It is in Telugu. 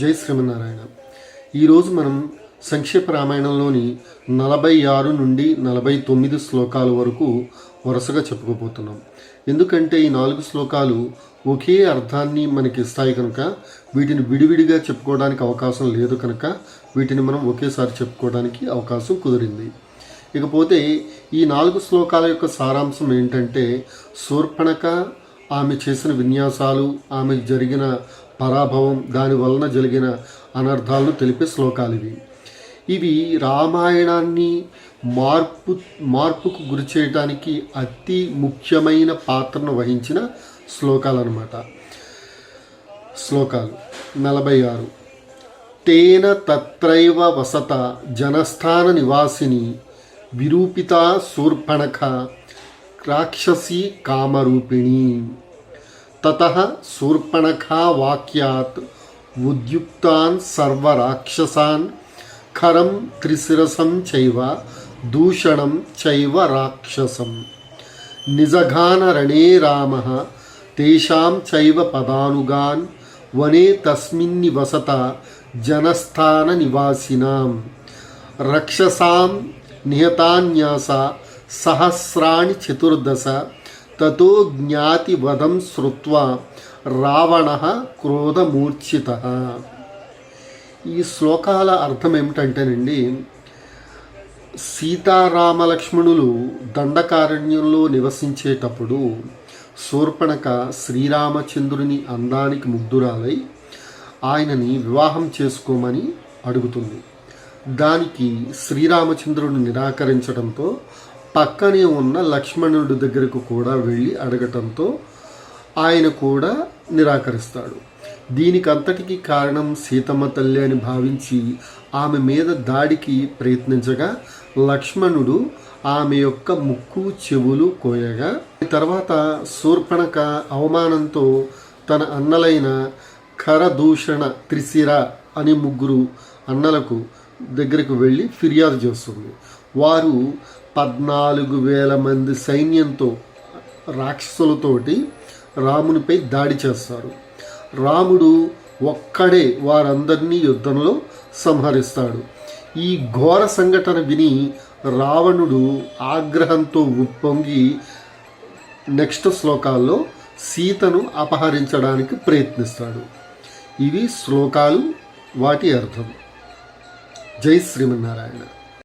జై శ్రీమన్నారాయణ. ఈరోజు మనం సంక్షేప రామాయణంలోని నలభై ఆరు నుండి నలభై తొమ్మిది శ్లోకాల వరకు వరుసగా చెప్పుకోబోతున్నాం. ఎందుకంటే ఈ నాలుగు శ్లోకాలు ఒకే అర్థాన్ని మనకి ఇస్తాయి కనుక వీటిని విడివిడిగా చెప్పుకోవడానికి అవకాశం లేదు కనుక వీటిని మనం ఒకేసారి చెప్పుకోవడానికి అవకాశం కుదిరింది. ఇకపోతే ఈ నాలుగు శ్లోకాల యొక్క సారాంశం ఏంటంటే శూర్పణక ఆమె చేసిన విన్యాసాలు ఆమె జరిగిన పరాభవం దాని వలన జరిగిన అనర్థాలను తెలిపే శ్లోకాలు ఇవి ఇవి రామాయణాన్ని మార్పు మార్పుకు గురి చేయడానికి అతి ముఖ్యమైన పాత్రను వహించిన శ్లోకాలు అన్నమాట శ్లోకాలు నలభై ఆరు తేన తత్రైవ వసత జనస్థాన నివాసిని విరూపిత శూర్పణఖ రాక్షసి కామరూపిణి. తత శూర్పణఖా వాక్యాత్ ఉద్యుక్తాన్ సర్వరాక్షసాన్ ఖరం త్రిశిరసం చైవ దూషణం చైవ రాక్షసం నిజఘానరణే రామ తేషాం చైవ పదానుగాన్ వనే తస్మిన్నివసత జనస్థాన నివాసినాం రక్షసాం నిహతాన్యాస సహస్రాణి చతుర్దశ తతో జ్ఞాతివదం శ్రుత్వా రావణ క్రోధమూర్ఛిత. ఈ శ్లోకాల అర్థం ఏమిటంటేనండి సీతారామలక్ష్మణులు దండకారణ్యంలో నివసించేటప్పుడు శూర్పణక శ్రీరామచంద్రుని అందానికి ముగ్ధురాలై ఆయనని వివాహం చేసుకోమని అడుగుతుంది. దానికి శ్రీరామచంద్రుడు నిరాకరించడంతో పక్కనే ఉన్న లక్ష్మణుడి దగ్గరకు కూడా వెళ్ళి అడగటంతో ఆయన కూడా నిరాకరిస్తాడు. దీనికంతటికి కారణం సీతమ్మ తల్లి అని భావించి ఆమె మీద దాడికి ప్రయత్నించగా లక్ష్మణుడు ఆమె యొక్క ముక్కు చెవులు కోయగా తర్వాత శూర్పణక అవమానంతో తన అన్నలైన ఖరదూషణ త్రిశిర అని ముగ్గురు అన్నలకు దగ్గరకు వెళ్ళి ఫిర్యాదు చేస్తుంది. వారు పద్నాలుగు వేల మంది సైన్యంతో రాక్షసులతోటి రామునిపై దాడి చేస్తారు. రాముడు ఒక్కడే వారందరినీ యుద్ధంలో సంహరిస్తాడు. ఈ ఘోర సంఘటన విని రావణుడు ఆగ్రహంతో ఉప్పొంగి నెక్స్ట్ శ్లోకాల్లో సీతను అపహరించడానికి ప్రయత్నిస్తాడు. ఇవి శ్లోకాలు వాటి అర్థం. జై శ్రీమన్నారాయణ